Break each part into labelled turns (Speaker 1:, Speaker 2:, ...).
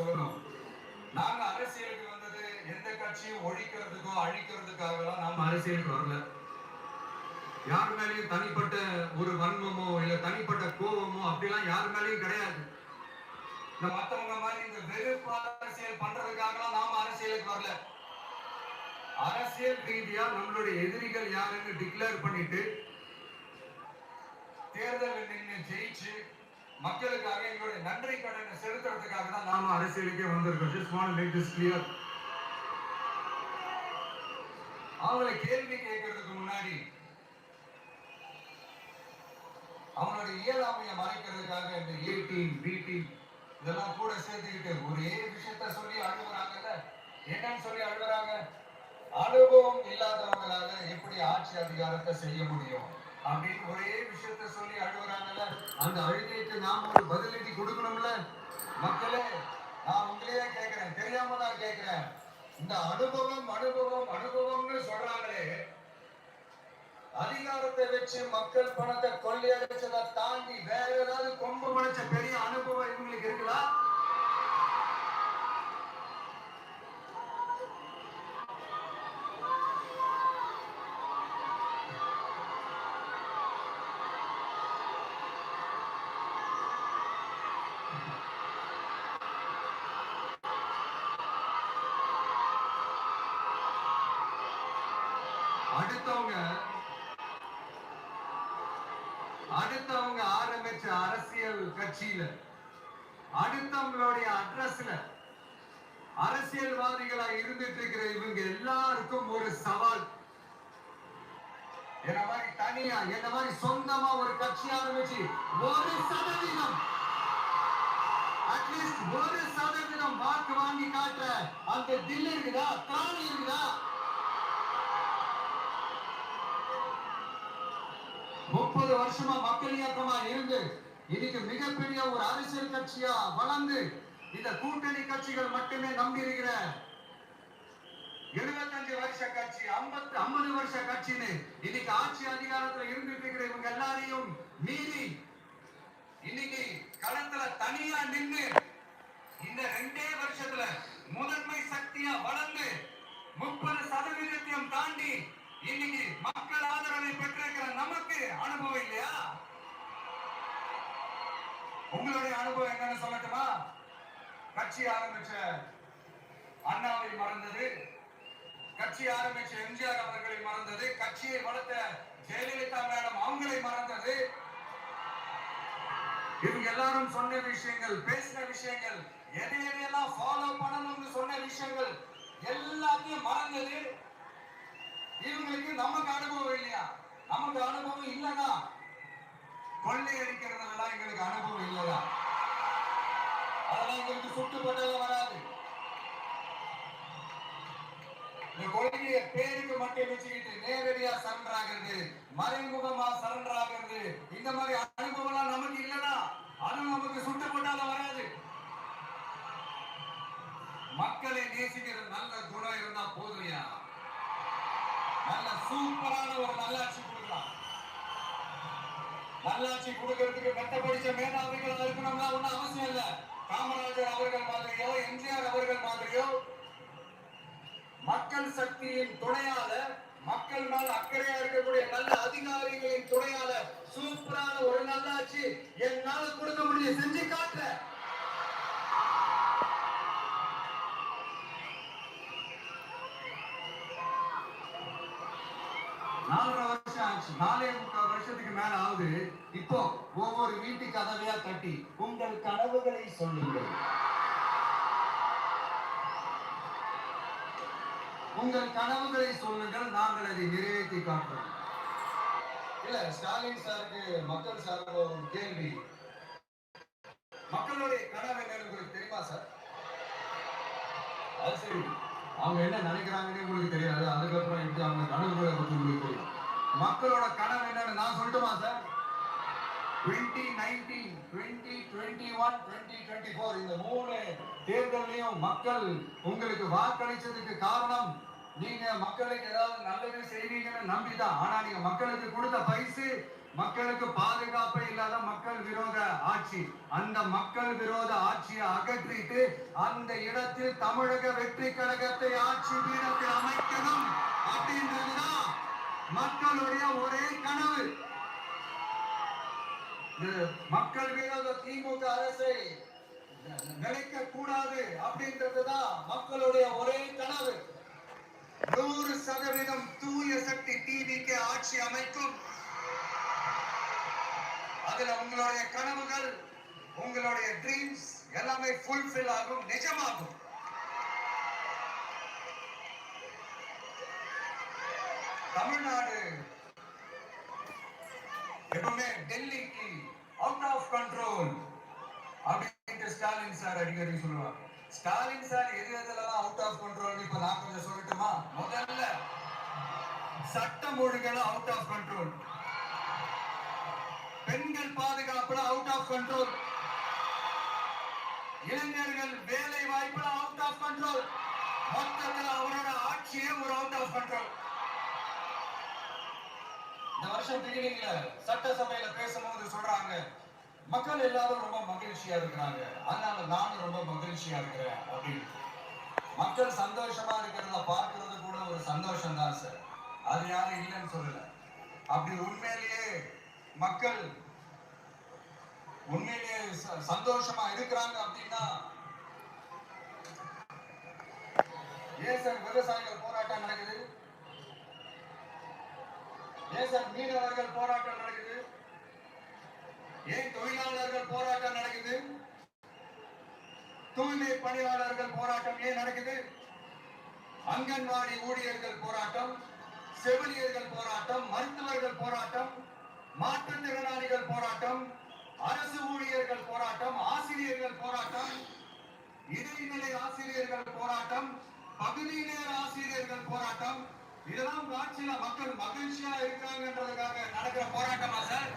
Speaker 1: சொல்லணும். நாங்க அரசியலுக்கு வந்தது எந்த கட்சியும் ஒழிக்கிறதுக்கோ அழிக்கிறதுக்காகலாம் நாம அரசியலுக்கு வரல. யார் மேலேயும் தனிப்பட்ட ஒரு வன்மமோ இல்ல தனிப்பட்ட கோபமோ அப்படிலாம் யார் மேலேயும் கிடையாது. இந்த மத்தவங்க மாதிரி இந்த வெறுப்பு அரசியல் பண்றதுக்காகலாம் நாம அரசியலுக்கு வரல. அரசியல் ரீதியா நம்மளுடைய எதிரிகள் யாருன்னு டிக்ளேர் பண்ணிட்டு தேர்தல் நின்று ஜெயிச்சு மக்களுக்காக எங்களுடைய நன்றி கடனை செலுத்துறதுக்காக தான் நாம அரசியலுக்கே வந்திருக்கோம். Just want make this clear அவங்களை கேள்வி கேட்கறதுக்கு முன்னாடி அவனுடைய இயலாமையை மறைக்கிறதுக்காக இந்த ஏ டீம் பி டீம் இதெல்லாம் கூட சேர்த்துக்கிட்டு ஒரே விஷயத்த சொல்லி அழுகுறாங்கல்ல? என்னன்னு சொல்லி அழுகுறாங்க? அனுபவம் இல்லாதவங்களால எப்படி ஆட்சி அதிகாரத்தை செய்ய முடியும்? அப்படின்னு ஒரே விஷயத்த சொல்லி அந்த அழுகைக்கு நாம ஒரு பதிலடி கொடுக்கணும்ல? மக்களே நான் உங்களையே கேட்கிறேன். தெரியாம தான் கேட்கிறேன். இந்த அனுபவம் அனுபவம் அனுபவம்னு சொல்றாங்களே. அதிகாரத்தை வச்சு மக்கள் பணத்தை கொள்ளையடிச்சதை தாண்டி வேற ஏதாவது கொம்பு முளைச்ச பெரிய அனுபவம் இவங்களுக்கு இருக்குதா அடுத்தவங்க அடுத்தவங்க ஆரம்பிச்ச அரசியல் கட்சியில அடுத்தவங்களுடைய அட்ரஸ்ல அரசியல்வாதிகளா இருந்துட்டு இருக்கிற இவங்க எல்லாருக்கும் ஒரு சவால். என்ன மாதிரி தனியா என்ன மாதிரி சொந்தமா ஒரு கட்சி ஆரம்பிச்சு ஒரு சதவீதம். அட்லீஸ்ட் ஒரு சதவீதம் வாக்கு வாங்கி காட்டுற அந்த தில் இருக்குதா திராணி இருக்குதா? முப்பது வருஷமா மக்கள் இயக்கமா இருந்து இன்னைக்கு மிகப்பெரிய ஒரு அரசியல் கட்சியா வளர்ந்து இந்த கூட்டணி கட்சிகள் மட்டுமே நம்பி இருக்கிற எழுபத்தஞ்சு வருஷ கட்சி ஐம்பத்தி ஐம்பது வருஷ கட்சின்னு இன்னைக்கு ஆட்சி அதிகாரத்துல இருந்துட்டு இருக்கிற இவங்க எல்லாரையும் மீறி இன்னைக்கு களத்துல தனியா நின்னு இந்த ரெண்டே வருஷத்துல முதன்மை சக்தியா வளர்ந்து முப்பது சதவீதத்தையும் தாண்டி இன்னைக்கு மக்கள் ஆதரவை பெற்றிருக்கிற நமக்கு அனுபவம் இல்லையா? உங்களுடைய அனுபவம் என்னன்னு சொல்லட்டுமா? கட்சி ஆரம்பிச்ச அண்ணாவை மறந்தது. கட்சி ஆரம்பிச்ச எம்ஜிஆர் அவர்களை மறந்தது. கட்சியை வளர்த்த ஜெயலலிதா மேடம் அவங்களை மறந்தது. இவங்க எல்லாரும் சொன்ன விஷயங்கள் பேசின விஷயங்கள் எதை எதையெல்லாம் ஃபாலோ பண்ணணும்னு சொன்ன விஷயங்கள் எல்லாத்தையும் மறந்தது. இவங்களுக்கு நமக்கு அனுபவம் இல்லையா? நமக்கு அனுபவம் இல்லனா கொள்ளையடிக்கிறதுனால எங்களுக்கு அனுபவம் இல்லையா அதெல்லாம் எங்களுக்கு சுட்டுப்பட்டது வராது. இந்த கொள்கையை பேருக்கு மட்டும் வச்சுக்கிட்டு நேரடியா சரண்டர் ஆகிறது மறைமுகமா சரண்டர் ஆகிறது இந்த மாதிரி அனுபவம் எல்லாம் நமக்கு இல்லைனா அது நமக்கு சுட்டுப்பட்டாலும் வராது. மக்களை நேசிக்கிற நல்ல குணம் இருந்தா போதுமையா. நல்ல சூப்பரான ஒரு நல்லாட்சி கொடுக்கலாம். நல்லாட்சி கொடுக்கறதுக்கு மெத்த படிச்ச இருக்கணும்னா ஒன்றும் அவசியம் இல்ல. காமராஜர் அவர்கள் மாதிரியோ எம்ஜிஆர் அவர்கள் மாதிரியோ மக்கள் சக்தியின் துணையால மக்கள் மேல் அக்கறையா இருக்கக்கூடிய நல்ல அதிகாரிகளின் துணையால சூப்பரான ஒரு நல்லாட்சி என்னால கொடுக்க முடியும் செஞ்சு காட்டுறேன். வருஷம் ஆச்சு. நாலே முக்கால் வருஷத்துக்கு மேல ஆகுது. இப்போ ஒவ்வொரு வீட்டு கதவையா தட்டி உங்கள் கனவுகளை சொல்லுங்கள். உங்கள் கனவுகளை சொல்லுங்கள். நாங்கள் அதை நிறைவேற்றி காட்டுறோம் இல்ல ஸ்டாலின் சாருக்கு மக்கள் சார்பு ஒரு கேள்வி. மக்களுடைய கனவு என்னன்னு உங்களுக்கு தெரியுமா சார்? அது சரி. அவங்க என்ன நினைக்கிறாங்கன்னு உங்களுக்கு தெரியாது. அதுக்கப்புறம் எப்படி அவங்க கனவுகளை பத்தி உங்களுக்கு தெரியும். மக்களோட கனவு என்னன்னு நான் சொல்லட்டுமா sir? Twenty nineteen twenty twenty one twenty twenty four இந்த மூணு தேர்தலையும் மக்கள் உங்களுக்கு வாக்களிச்சதுக்கு காரணம் நீங்க மக்களுக்கு ஏதாவது நல்லது செய்வீங்கன்னு நம்பிதான் ஆனா நீங்க மக்களுக்கு கொடுத்த பைசு மக்களுக்கு பாதுகாப்பே இல்லாத மக்கள் விரோத ஆட்சி. அந்த மக்கள் விரோத ஆட்சியை அகற்றிட்டு அந்த இடத்தில் தமிழக வெற்றி கழகத்தை ஆட்சி பீடத்தில் அமைக்கணும் அப்படின்றதுதான் மக்களுடைய ஒரே கனவு. மக்கள் விரோத திமுக அரசை நினைக்க கூடாது அப்படின்றதுதான் மக்களுடைய ஒரே கனவு. நூறு சதவீதம் தூய சக்தி டிவிக்கு ஆட்சி அமைக்கும். அதுல உங்களுடைய கனவுகள் உங்களுடைய ட்ரீம்ஸ் எல்லாமே ஃபுல்ஃபில் ஆகும் நிஜமாகும். தமிழ்நாடு. எப்பவுமே டெல்லிக்கு அவுட் ஆஃப் கண்ட்ரோல் அப்படின்ட்டு ஸ்டாலின் சார் அடிக்கடி சொல்லுவாங்க. ஸ்டாலின் சார் எது எதுலாம் அவுட் ஆஃப் கண்ட்ரோல் இப்ப நான் கொஞ்சம் சொல்லட்டுமா? முதல்ல சட்டம் ஒழுங்கெல்லாம் அவுட் ஆஃப் கண்ட்ரோல் பெண்கள் பாதுகாப்புல அவுட் ஆஃப் கண்ட்ரோல் இளைஞர்கள் வேலை வாய்ப்புல அவுட் ஆஃப் கண்ட்ரோல் மொத்தத்துல அவரோட ஆட்சியே ஒரு அவுட் ஆஃப் கண்ட்ரோல் இந்த வருஷம் பிகினிங்ல சட்டசபையில பேசும்போது சொல்றாங்க மக்கள் எல்லாரும் ரொம்ப மகிழ்ச்சியா இருக்கிறாங்க. அதனால நானும் ரொம்ப மகிழ்ச்சியா இருக்கிறேன் அப்படின்னு. மக்கள் சந்தோஷமா இருக்கிறத பார்க்கறது கூட ஒரு சந்தோஷம் தான் சார். அது யாரும் இல்லைன்னு சொல்லல. அப்படி உண்மையிலேயே மக்கள் உண்மையிலேயே ச- சந்தோஷமா இருக்கிறாங்க அப்படின்னா ஏன் சார் விவசாயிகள் போராட்டம் நடக்குது? மீனவர்கள் போராட்டம் நடக்குது. ஏன் தொழிலாளர்கள் போராட்டம் நடக்குது? தூய்மை பணியாளர்கள் போராட்டம் ஏன் நடக்குது? அங்கன்வாடி ஊழியர்கள் போராட்டம் செவிலியர்கள் போராட்டம் மருத்துவர்கள் போராட்டம் மாற்றுத்திறனாளிகள் போராட்டம் அரசு ஊழியர்கள் போராட்டம் ஆசிரியர்கள் போராட்டம் இடைநிலை ஆசிரியர்கள் போராட்டம் பகுதி நேர ஆசிரியர்கள் போராட்டம் இதெல்லாம் காட்சியில ஆட்சியில மக்கள் மகிழ்ச்சியா இருக்காங்கன்றதுக்காக நடக்கிற போராட்டமா சார்?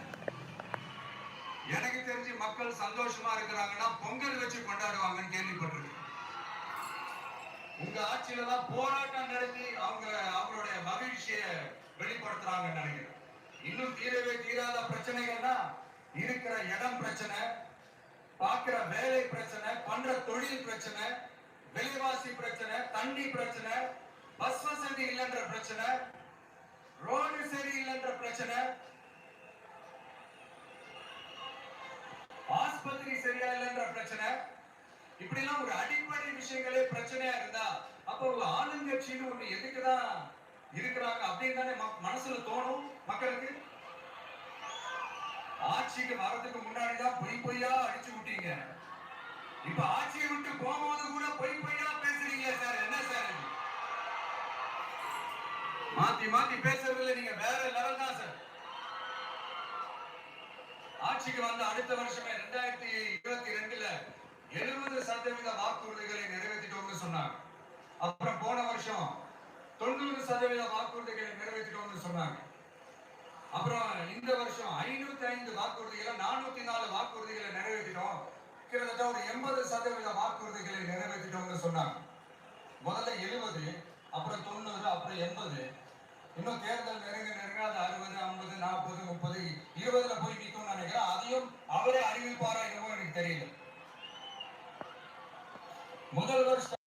Speaker 1: எனக்கு தெரிஞ்சு மக்கள் சந்தோஷமா இருக்கிறாங்கன்னா பொங்கல் வச்சு கொண்டாடுவாங்கன்னு கேள்விப்பட்டிருக்கேன். உங்க ஆட்சியில தான் போராட்டம் நடத்தி அவங்க அவங்களுடைய மகிழ்ச்சியை வெளிப்படுத்துறாங்கன்னு நினைக்கிறேன். இன்னும் தீரவே தீராத பிரச்சனைகள்னா இருக்கிற இடம் பிரச்சனை பார்க்கிற வேலை பிரச்சனை பண்ற தொழில் பிரச்சனை விலைவாசி பிரச்சனை தண்ணி பிரச்சனை பஸ் வசதி இல்லைன்ற பிரச்சனை ரோடு சரி இல்லைன்ற பிரச்சனை ஆஸ்பத்திரி சரியா இல்லைன்ற பிரச்சனை. இப்படி எல்லாம் ஒரு அடிப்படை விஷயங்களே பிரச்சனையா இருந்தா அப்ப ஒரு ஆளுங்கட்சின்னு ஒண்ணு எதுக்குதான் இருக்கிறாங்க அப்படின்னு தானே மனசுல தோணும் மக்களுக்கு? ஆட்சிக்கு வர்றதுக்கு முன்னாடி தான் பொய் பொய்யா அடிச்சு விட்டீங்க இப்ப ஆட்சியை விட்டு போகும்போது கூட பொய் பொய்யா பேசுறீங்க சார் என்ன சார் மாத்தி மாத்தி பேசுறதுல நீங்க வேற லெவல் தான் சார் ஆட்சிக்கு வந்த அடுத்த வருஷமே ரெண்டாயிரத்தி இருபத்தி ரெண்டுல எழுபது சதவீத வாக்குறுதிகளை நிறைவேற்றிட்டோம்னு சொன்னாங்க. அப்புறம் போன வருஷம் தொண்ணூறு சதவீத வாக்குறுதிகளை நிறைவேற்றிட்டோம்னு சொன்னாங்க. அப்புறம் இந்த வருஷம் ஐநூத்தி ஐந்து வாக்குறுதிகளை நானூத்தி நாலு வாக்குறுதிகளை நிறைவேற்றிட்டோம். கிட்டத்தட்ட ஒரு எண்பது சதவீத வாக்குறுதிகளை நிறைவேற்றிட்டோம்னு சொன்னாங்க. முதல்ல எழுபது அப்புறம் தொண்ணூறு அப்புறம் எண்பது இன்னும் தேர்தல் நெருங்க நெருங்க அது அறுபது ஐம்பது நாற்பது முப்பது இருபதுல போய் நிற்கும்னு நினைக்கிறேன். அதையும் அவரே அறிவிப்பாரா என்னவோ எனக்கு தெரியல. முதல்வர்